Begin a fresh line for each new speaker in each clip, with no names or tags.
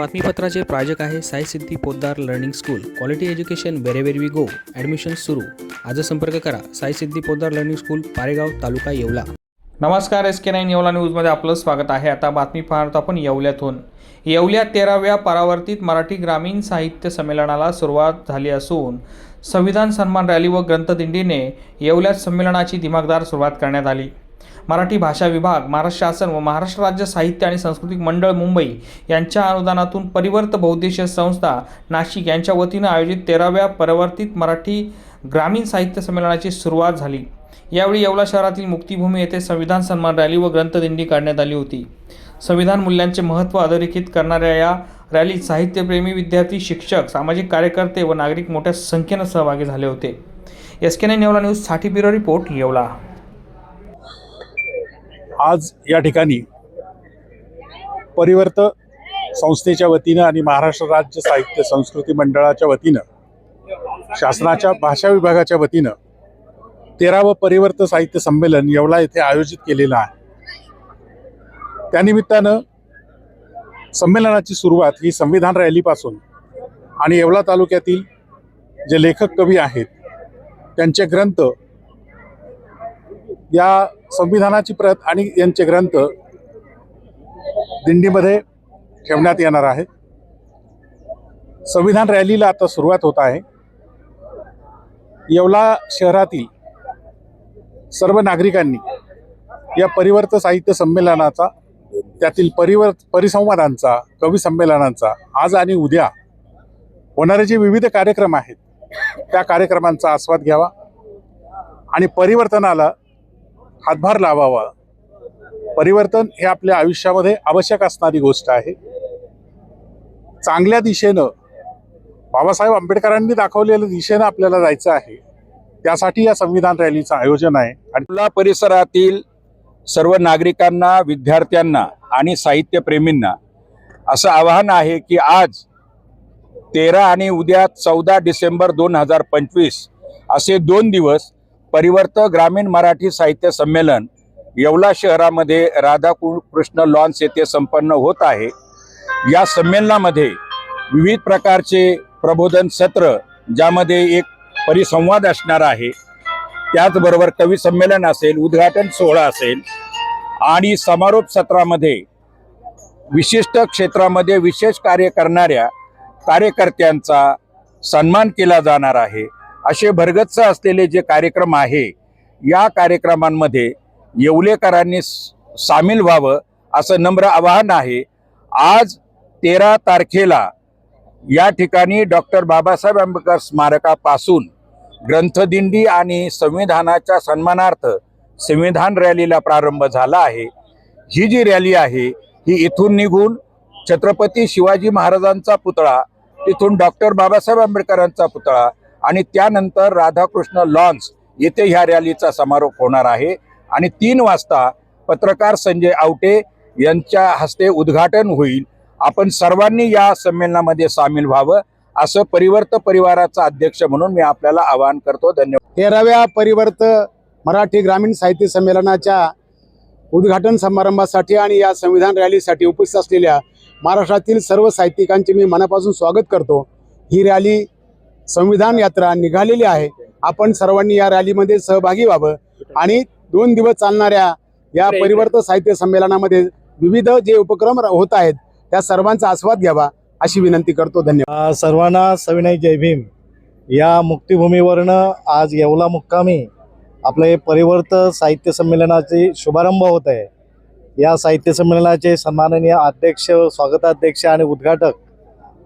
बातमीपत्राचे प्रायोजक आहे Sai Siddhi Podar learning school. Quality education wherever we go admission सुरू. आज संपर्क करा. Sai Siddhi Podar learning school Paregaon taluka Yeola.
नमस्कार एस के नाईन येवला न्यूजमध्ये आपलं स्वागत आहे. आता बातमी पाहतो आपण येवल्यातून. येवल्यात तेराव्या परावर्तित मराठी ग्रामीण साहित्य संमेलनाला सुरुवात झाली असून संविधान सन्मान रॅली व ग्रंथदिंडीने येवल्यात संमेलनाची दिमागदार सुरुवात करण्यात आली. मराठी भाषा विभाग महाराष्ट्र शासन व महाराष्ट्र राज्य साहित्य आणि सांस्कृतिक मंडळ मुंबई यांच्या अनुदानातून परिवर्त बहुद्देशीय संस्था नाशिक यांच्या वतीनं आयोजित तेराव्या परिवर्तित मराठी ग्रामीण साहित्य संमेलनाची सुरुवात झाली. यावेळी येवला शहरातील मुक्तिभूमी येथे संविधान सन्मान रॅली व ग्रंथदिंडी काढण्यात आली होती. संविधान मूल्यांचे महत्त्व अधोरेखित करणाऱ्या या रॅलीत साहित्यप्रेमी विद्यार्थी शिक्षक सामाजिक कार्यकर्ते व नागरिक मोठ्या संख्येनं सहभागी झाले होते. S K Nevla news bureau report Yeola.
आज या ठिकाणी परिवर्त संस्थेच्या वतीनं आणि महाराष्ट्र राज्य साहित्य संस्कृती मंडळाच्या वतीनं शासनाच्या भाषा विभागाच्या वतीनं तेरावं परिवर्त साहित्य संमेलन येवला येथे आयोजित केलेलं आहे. त्यानिमित्तानं संमेलनाची सुरुवात ही संविधान रॅलीपासून आणि येवला तालुक्यातील जे लेखक कवी आहेत त्यांचे ग्रंथ या संविधानाची प्रत आणि यांचे ग्रंथ दिंडीमध्ये ठेवण्यात येणार आहेत संविधान रॅलीला आता सुरुवात होत आहे. येवला शहरातील सर्व नागरिकांनी या परिवर्त साहित्य संमेलनाचा त्यातील परिवर्त परिसंवादांचा कवी संमेलनांचा आज आणि उद्या होणारे जे विविध कार्यक्रम आहेत त्या कार्यक्रमांचा आस्वाद घ्यावा आणि परिवर्तनाला हातभार लावावा. परिवर्तन हे आपल्या आयुष्यामध्ये आवश्यक असणारी गोष्ट आहे. चांगल्या दिशेनं बाबासाहेब आंबेडकरांनी दाखवलेल्या दिशेनं आपल्याला जायचं आहे. त्यासाठी या संविधान रॅलीचं आयोजन आहे. आणि
परिसरातील सर्व नागरिकांना विद्यार्थ्यांना आणि साहित्यप्रेमींना असं आवाहन आहे की आज तेरा आणि उद्या चौदा डिसेंबर दोन हजार पंचवीस असे दोन दिवस परिवर्त ग्रामीण मराठी साहित्य संमेलन येवला शहरामध्ये राधाकृष्ण लॉन्स येथे संपन्न होत आहे. या संमेलनामध्ये विविध प्रकारचे प्रबोधन सत्र ज्यामध्ये एक परिसंवाद असणार आहे. त्याचबरोबर कवी संमेलन असेल उद्घाटन सोहळा असेल आणि समारोप सत्रामध्ये विशिष्ट क्षेत्रामध्ये विशेष कार्य करणाऱ्या कार्यकर्त्यांचा सन्मान केला जाणार आहे. असे भरगच्च असलेले जे कार्यक्रम आहे या कार्यक्रमांमध्ये येवलेकरांनी सामील व्हावं असं नम्र आवाहन आहे. आज तेरा तारखेला या ठिकाणी डॉक्टर बाबासाहेब आंबेडकर स्मारकापासून ग्रंथदिंडी आणि संविधानाच्या सन्मानार्थ संविधान रॅलीला प्रारंभ झाला आहे. ही जी रॅली आहे ही इथून निघून छत्रपती शिवाजी महाराजांचा पुतळा तिथून डॉक्टर बाबासाहेब आंबेडकरांचा पुतळा आणि त्यानंतर राधाकृष्ण लॉन्स येथे ह्या रॅलीचा समारोप होणार आहे. आणि तीन वाजता पत्रकार संजय आवटे यांच्या हस्ते उद्घाटन होईल. आपण सर्वांनी या संमेलनामध्ये सामील व्हावं असं परिवर्त परिवाराचा अध्यक्ष म्हणून मी आपल्याला आवाहन करतो. धन्यवाद.
तेराव्या परिवर्त मराठी ग्रामीण साहित्य संमेलनाच्या उद्घाटन समारंभासाठी आणि या संविधान रॅलीसाठी उपस्थित असलेल्या महाराष्ट्रातील सर्व साहित्यिकांचे मी मनापासून स्वागत करतो. ही रॅली संविधान यात्रा निघालेली आहे. आपण सर्वांनी या रॅलीमध्ये सहभागी व्हावं. आणि दोन दिवस चालणाऱ्या या परिवर्त साहित्य संमेलनामध्ये विविध जे उपक्रम होत आहेत त्या सर्वांचा आस्वाद घ्यावा अशी विनंती करतो. धन्यवाद.
सर्वांना सविनय जय भीम. या मुक्तिभूमीवरनं आज येवला मुक्कामी आपले परिवर्त साहित्य संमेलनाचे शुभारंभ होत आहे. या साहित्य संमेलनाचे सन्माननीय अध्यक्ष स्वागताध्यक्ष आणि उद्घाटक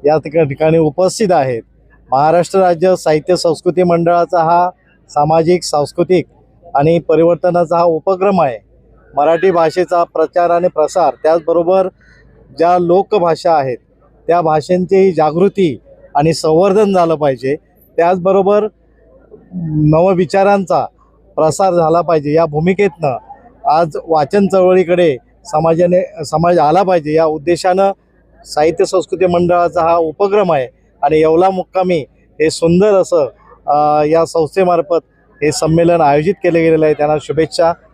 या ठिका- ठिकाणी उपस्थित आहेत. महाराष्ट्र राज्य साहित्य संस्कृती मंडळाचा हा सामाजिक सांस्कृतिक आणि परिवर्तनाचा हा उपक्रम आहे. मराठी भाषेचा प्रचार आणि प्रसार त्याचबरोबर ज्या लोकभाषा आहेत त्या भाषांचीही जागृती आणि संवर्धन झालं पाहिजे. त्याचबरोबर नवविचारांचा प्रसार झाला पाहिजे. या भूमिकेतनं आज वाचन चळवळीकडे समाजाने समाज आला पाहिजे. या उद्देशानं साहित्य संस्कृती मंडळाचा हा उपक्रम आहे. आणि येवला मुक्कामी हे सुंदर असं या संस्थेमार्फत हे संमेलन आयोजित केले गेलेलं आहे. त्यांना शुभेच्छा.